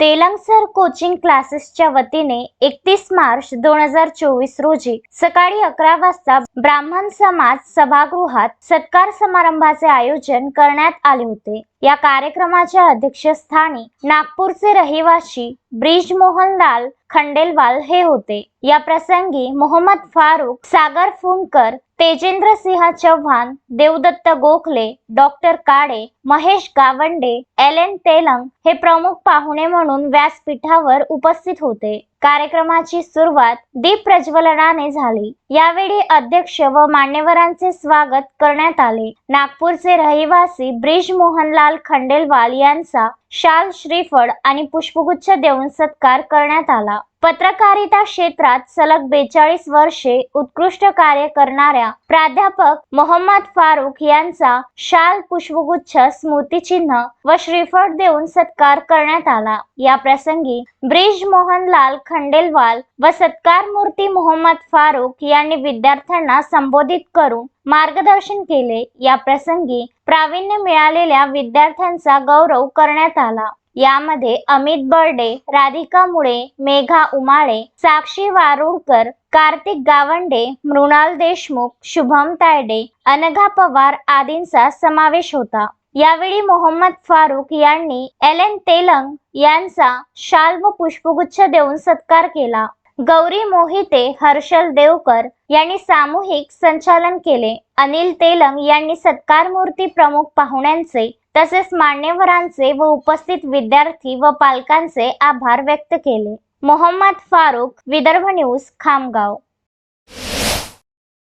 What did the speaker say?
तेलंगसर coaching क्लासेसच्या वतीने एकतीस मार्च दोन हजार चोवीस रोजी सकाळी अकरा वाजता ब्राह्मण समाज सभागृहात सत्कार समारंभाचे आयोजन करण्यात आले होते. या कार्यक्रमाच्या अध्यक्षस्थानी नागपूरचे रहिवासी ब्रिज मोहनलाल खंडेलवाल हे होते. या प्रसंगी Mohammad Farukh Sagar Phundkar Tejendra Singh Chavan Devdatta Gokhale doctor Kale Mahesh Gawande L N Telang हे प्रमुख पाहुणे म्हणून व्यासपीठावर उपस्थित होते. कार्यक्रमाची सुरुवात दीप प्रज्वलनाने झाली. यावेळी अध्यक्ष व मान्यवरांचे स्वागत करण्यात आले. नागपूरचे रहिवासी ब्रिज मोहनलाल खंडेलवाल यांचा शाल श्रीफळ आणि पुष्पगुच्छ देऊन सत्कार करण्यात आला. पत्रकारिता क्षेत्रात सलग बेचाळीस वर्षे उत्कृष्ट कार्य करणाऱ्या प्राध्यापक मोहम्मद फारुख यांचा शाल पुष्पगुच्छ स्मृतिचिन्ह व श्रीफळ देऊन सत्कार करण्यात आला. या प्रसंगी ब्रिज मोहनलाल खंडेलवाल व सत्कार मूर्ती मोहम्मद फारुख यांनी विद्यार्थ्यांना संबोधित करून मार्गदर्शन केले. या प्रसंगी प्रावीण्य मिळालेल्या विद्यार्थ्यांचा गौरव करण्यात आला. यामध्ये अमित बर्डे राधिका मुळे मेघा उमाळे साक्षी वारुडकर कार्तिक गावंडे मृणाल देशमुख शुभम तायडे अनघा पवार आदींचा समावेश होता. यावेळी मोहम्मद फारुख यांनी एल एन तेलंग यांचा शाल व पुष्पगुच्छ देऊन सत्कार केला. गौरी मोहिते हर्षल देवकर यांनी सामूहिक संचालन केले. अनिल तेलंग यांनी सत्कार मूर्ती प्रमुख पाहुण्यांचे तसेच मान्यवरांचे व उपस्थित विद्यार्थी व पालकांचे आभार व्यक्त केले. मोहम्मद फारुख विदर्भ न्यूज खामगाव.